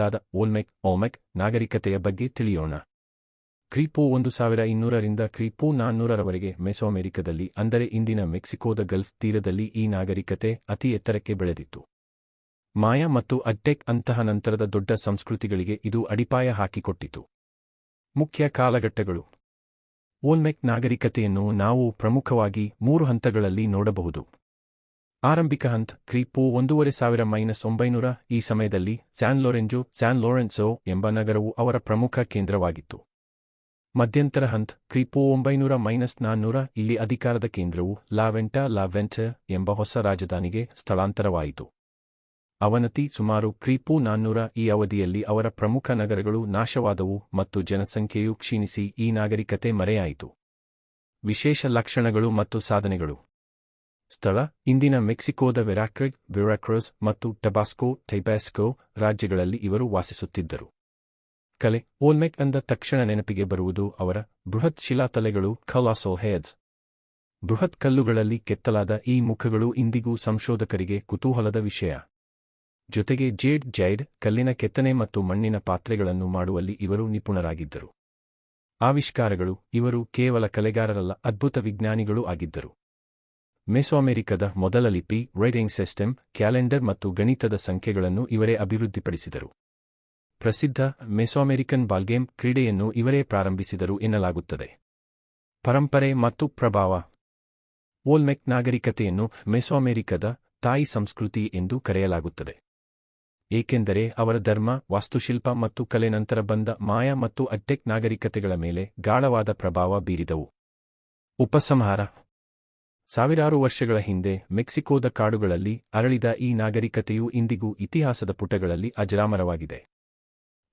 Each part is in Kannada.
ನಾಗರಿಕತೆಗಳಾದ ಓಲ್ಮೆಕ್, ಓಮೆಕ್ ನಾಗರಿಕತೆಯ ಬಗ್ಗೆ ತಿಳಿಯೋಣ. ಕ್ರೀಪೋ ಒಂದು ಸಾವಿರ ಇನ್ನೂರರಿಂದ ಕ್ರೀಪೋ ನಾನ್ನೂರರವರೆಗೆ ಮೆಸೊಅಮೆರಿಕದಲ್ಲಿ, ಅಂದರೆ ಇಂದಿನ ಮೆಕ್ಸಿಕೋದ ಗಲ್ಫ್ ತೀರದಲ್ಲಿ ಈ ನಾಗರಿಕತೆ ಅತಿ ಎತ್ತರಕ್ಕೆ ಬೆಳೆದಿತ್ತು. ಮಾಯಾ ಮತ್ತು ಅಟ್ಟೆಕ್ ಅಂತಹ ನಂತರದ ದೊಡ್ಡ ಸಂಸ್ಕೃತಿಗಳಿಗೆ ಇದು ಅಡಿಪಾಯ ಹಾಕಿಕೊಟ್ಟಿತು. ಮುಖ್ಯ ಕಾಲಘಟ್ಟಗಳು. ಓಲ್ಮೆಕ್ ನಾಗರಿಕತೆಯನ್ನು ನಾವು ಪ್ರಮುಖವಾಗಿ ಮೂರು ಹಂತಗಳಲ್ಲಿ ನೋಡಬಹುದು. ಆರಂಭಿಕ ಹಂತ್, ಕ್ರೀಪೋ ಒಂದೂವರೆ ಸಾವಿರ ಮೈನಸ್ ಒಂಬೈನೂರ ಈ ಸಮಯದಲ್ಲಿ ಸ್ಯಾನ್ ಲೊರೆಂಜೋ ಸ್ಯಾನ್ ಲೋರೆನ್ಸೊ ಎಂಬ ನಗರವು ಅವರ ಪ್ರಮುಖ ಕೇಂದ್ರವಾಗಿತ್ತು. ಮಧ್ಯಂತರ ಹಂತ್, ಕ್ರೀಪೋ ಒಂಬೈನೂರ ಮೈನಸ್ ನಾನ್ನೂರ ಇಲ್ಲಿ ಅಧಿಕಾರದ ಕೇಂದ್ರವು ಲಾವೆಂಟಾ ಲಾವೆಂಟ ಎಂಬ ಹೊಸ ರಾಜಧಾನಿಗೆ ಸ್ಥಳಾಂತರವಾಯಿತು. ಅವನತಿ ಸುಮಾರು ಕ್ರೀಪೋ ನಾನ್ನೂರ ಈ ಅವಧಿಯಲ್ಲಿ ಅವರ ಪ್ರಮುಖ ನಗರಗಳು ನಾಶವಾದವು ಮತ್ತು ಜನಸಂಖ್ಯೆಯು ಕ್ಷೀಣಿಸಿ ಈ ನಾಗರಿಕತೆ ಮರೆಯಾಯಿತು. ವಿಶೇಷ ಲಕ್ಷಣಗಳು ಮತ್ತು ಸಾಧನೆಗಳು. ಸ್ಥಳ ಇಂದಿನ ಮೆಕ್ಸಿಕೋದ ವೆರಾಕ್ರಿಗ್, ವಿರಾಕ್ರೋಸ್ ಮತ್ತು ಟಬಾಸ್ಕೋ ಟೈಬಾಸ್ಕೋ ರಾಜ್ಯಗಳಲ್ಲಿ ಇವರು ವಾಸಿಸುತ್ತಿದ್ದರು. ಕಲೆ, ಓಲ್ಮೆಕ್ ಅಂದ ತಕ್ಷಣ ನೆನಪಿಗೆ ಬರುವುದು ಅವರ ಬೃಹತ್ ಶಿಲಾತಲೆಗಳು ಖಲಾಸೋ ಹೇಡ್ಸ್. ಬೃಹತ್ ಕಲ್ಲುಗಳಲ್ಲಿ ಕೆತ್ತಲಾದ ಈ ಮುಖಗಳು ಇಂದಿಗೂ ಸಂಶೋಧಕರಿಗೆ ಕುತೂಹಲದ ವಿಷಯ. ಜೊತೆಗೆ ಜೇಡ್ ಜೈಡ್ ಕಲ್ಲಿನ ಕೆತ್ತನೆ ಮತ್ತು ಮಣ್ಣಿನ ಪಾತ್ರೆಗಳನ್ನು ಮಾಡುವಲ್ಲಿ ಇವರು ನಿಪುಣರಾಗಿದ್ದರು. ಆವಿಷ್ಕಾರಗಳು ಇವರು ಕೇವಲ ಕಲೆಗಾರರಲ್ಲ, ಅದ್ಭುತ ವಿಜ್ಞಾನಿಗಳೂ ಆಗಿದ್ದರು. ಮೆಸೋಅಮೆರಿಕದ ಮೊದಲ ಲಿಪಿ ರೈಟಿಂಗ್ ಸಿಸ್ಟಮ್ ಕ್ಯಾಲೆಂಡರ್ ಮತ್ತು ಗಣಿತದ ಸಂಖ್ಯೆಗಳನ್ನು ಇವರೇ ಅಭಿವೃದ್ಧಿಪಡಿಸಿದರು. ಪ್ರಸಿದ್ಧ ಮೆಸೊಅಮೆರಿಕನ್ ಬಾಲ್ಗೇಮ್ ಕ್ರೀಡೆಯನ್ನು ಇವರೇ ಪ್ರಾರಂಭಿಸಿದರು ಎನ್ನಲಾಗುತ್ತದೆ. ಪರಂಪರೆ ಮತ್ತು ಪ್ರಭಾವ. ಓಲ್ಮೆಕ್ ನಾಗರಿಕತೆಯನ್ನು ಮೆಸೊಅಮೆರಿಕದ ತಾಯಿ ಸಂಸ್ಕೃತಿ ಎಂದು ಕರೆಯಲಾಗುತ್ತದೆ. ಏಕೆಂದರೆ ಅವರ ಧರ್ಮ, ವಾಸ್ತುಶಿಲ್ಪ ಮತ್ತು ಕಲೆ ನಂತರ ಬಂದ ಮಾಯಾ ಮತ್ತು ಅಟ್ಟೆಕ್ ನಾಗರಿಕತೆಗಳ ಮೇಲೆ ಗಾಢವಾದ ಪ್ರಭಾವ ಬೀರಿದವು. ಉಪಸಂಹಾರ. ಸಾವಿರಾರು ವರ್ಷಗಳ ಹಿಂದೆ ಮೆಕ್ಸಿಕೋದ ಕಾಡುಗಳಲ್ಲಿ ಅರಳಿದ ಈ ನಾಗರಿಕತೆಯು ಇಂದಿಗೂ ಇತಿಹಾಸದ ಪುಟಗಳಲ್ಲಿ ಅಜರಾಮರವಾಗಿದೆ.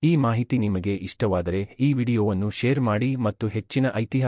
ಈ ಮಾಹಿತಿ ನಿಮಗೆ ಇಷ್ಟವಾದರೆ ಈ ವಿಡಿಯೋವನ್ನು ಶೇರ್ ಮಾಡಿ ಮತ್ತು ಹೆಚ್ಚಿನ ಐತಿಹಾಸ